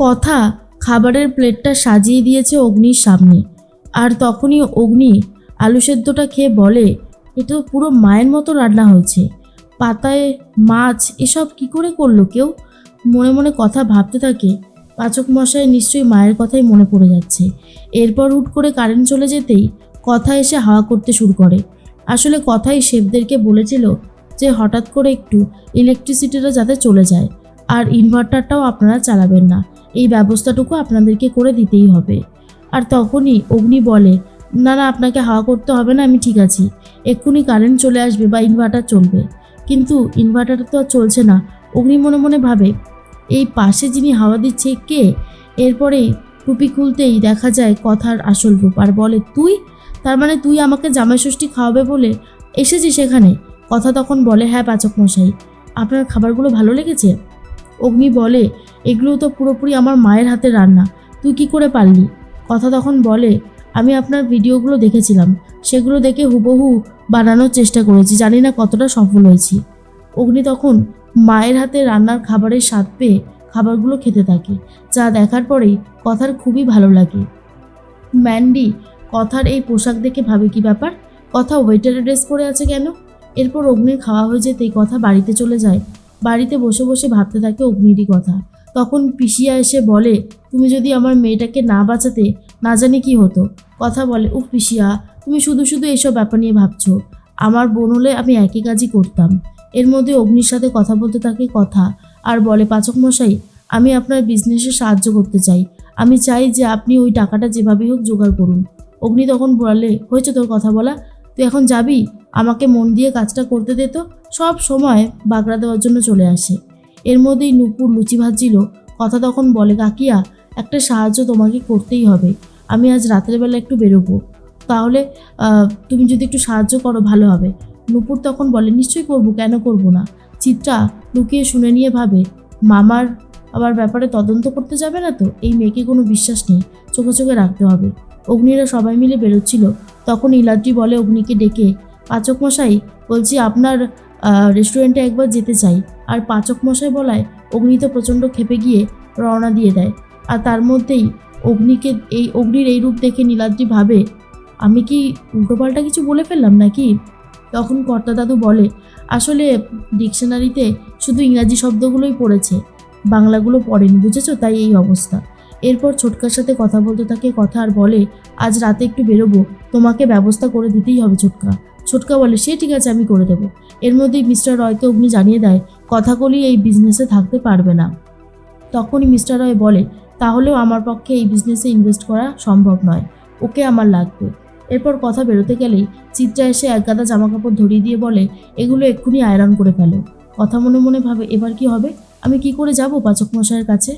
কথা খাবারের প্লেটটা সাজিয়ে দিয়েছে অগ্নির সামনে। আর তখনই অগ্নি আলু সেদ্ধটা খেয়ে বলে, এটা তো পুরো মায়ের মতো রান্না হয়েছে। পাতায় মাছ, এসব কি করে করল কেউ? মনে মনে কথা ভাবতে থাকে। পাচক মশাই নিশ্চয়ই মায়ের কথাই মনে পড়ে যাচ্ছে। এরপর হুট করে কারেন্ট চলে যেতেই কথা এসে হাওয়া করতে শুরু করে। আসলে কথাই শেফদেরকে বলেছিল যে হঠাৎ করে একটু ইলেকট্রিসিটিটা যাতে চলে যায়। আর ইনভার্টারটাও আপনারা চালাবেন না। এই ব্যবস্থাটুকু আপনাদেরকে করে দিতেই হবে। আর তখনই অগ্নি বলে, না না, আপনাকে হাওয়া করতে হবে না, আমি ঠিক আছি। এক্ষুনি কারেন্ট চলে আসবে বা ইনভার্টার চলবে। কিন্তু ইনভার্টার তো আর চলছে না। অগ্নি মনে মনে ভাবে, এই পাশে যিনি হাওয়া দিচ্ছে কে? এরপরেই টুপি খুলতেই দেখা যায় কথার আসল রূপ। আর বলে, তুই? তার মানে তুই আমাকে জামাই ষষ্ঠী খাওয়াবে বলে এসেছিস সেখানে কথা তখন বলে হ্যাঁ পাচক মশাই। আপনার খাবারগুলো ভালো লেগেছে? অগ্নি বলে এগুলো তো পুরোপুরি আমার মায়ের হাতে রান্না, তুই কি করে পারলি? কথা তখন বলে, আমি আপনার ভিডিওগুলো দেখেছিলাম, সেগুলো দেখে হুবহু বানানোর চেষ্টা করেছি, জানি না কতটা সফল হয়েছি। অগ্নি তখন মায়ের হাতে রান্নার খাবারের স্বাদ পেয়ে খাবারগুলো খেতে থাকে, যা দেখার পরেই কথার খুবই ভালো লাগে। ম্যান্ডি, কথার এই পোশাক দেখে ভাবে কি ব্যাপার? কথা ওয়েটারের ড্রেস পরে আছে কেন? এরপর অগ্নির খাওয়া হয়ে যেতেই কথা বাড়িতে চলে যায়। বাড়িতে বসে বসে ভাবতে থাকে অগ্নিরই কথা। তখন পিসিয়া এসে বলে, তুমি যদি আমার মেয়েটাকে না বাঁচাতে, না জানি কি হতো? কথা বলে, উফ পিসিয়া, তুমি শুধু শুধু এইসব ব্যাপার নিয়ে ভাবছ। আমার বোন হলে আমি একই কাজই করতাম। এর মধ্যে অগ্নির সাথে কথা বলতে থাকে কথা আর বলে, পাচক মশাই, আমি আপনার বিজনেসে সাহায্য করতে চাই। আমি চাই যে আপনি ওই টাকাটা যেভাবেই হোক জোগাড় করুন। অগ্নি তখন বলে, হয়েছে তোর কথা বলা। তুই এখন যাবি? আমাকে মন দিয়ে কাজটা করতে দে তো। সব সময় বাগড়া দেওয়ার জন্য চলে আসে। এর মধ্যেই নুপুর লুচি ভাজছিল। কথা তখন বলে, কাকিয়া, একটা সাহায্য তোমাকে করতেই হবে। আমি আজ রাতের বেলা একটু বেরোবো। তাহলে তুমি যদি একটু সাহায্য করো, ভালো হবে। নুপুর তখন বলে, নিশ্চয়ই করব, কেন করব না? চিত্রা লুকিয়ে শুনে নিয়ে ভাবে, মামার আবার ব্যাপারে তদন্ত করতে যাবে না তো? এই মেয়েকে কোনো বিশ্বাস নেই। চোখে চোখে রাখতে হবে। অগ্নিরা সবাই মিলে বেরোচ্ছিল। তখন ইলাদ্রি বলে অগ্নিকে ডেকে পাচক মশাই বলছি আপনার রেস্টুরেন্টে একবার যেতে চাই। আর পাচক মশাই বলায়, অগ্নি তো প্রচণ্ড খেপে গিয়ে রওনা দিয়ে দেয়। আর তার মধ্যেই অগ্নিকে, এই অগ্নির এই রূপ দেখে নীলাদ্রি ভাবে, আমি কি উল্টোপাল্টা কিছু বলে ফেললাম নাকি? তখন কর্তা দাদু বলে, আসলে ডিকশনারিতে শুধু ইংরাজি শব্দগুলোই পড়েছে, বাংলাগুলো পড়েনি, বুঝেছ? তাই এই অবস্থা। এরপর ছোটকার সাথে কথা বলতে থাকে কথা আর বলে, আজ রাতে একটু বেরোবো, তোমাকে ব্যবস্থা করে দিতেই হবে ছোটকা। ছোটকা বলে, সে ঠিক আছে, আমি করে দেবো। এর মধ্যেই মিস্টার রয়কে অগ্নি জানিয়ে দেয়, কথাগুলি এই বিজনেসে থাকতে পারবে না। তখনই মিস্টার রয় বলে, তাহলেও আমার পক্ষে এই বিজনেসে ইনভেস্ট করা সম্ভব নয়। ওকে আমার লাগবে। এরপর কথা বেরোতে গেলেই চিত্রা এসে এক গাদা জামা কাপড় ধরিয়ে দিয়ে বলে, এগুলো এক্ষুনি আয়রন করে ফেলো। কথা মনে মনে ভাবে, এবার কি হবে? আমি কি করে যাব পাচক মশাইয়ের কাছে?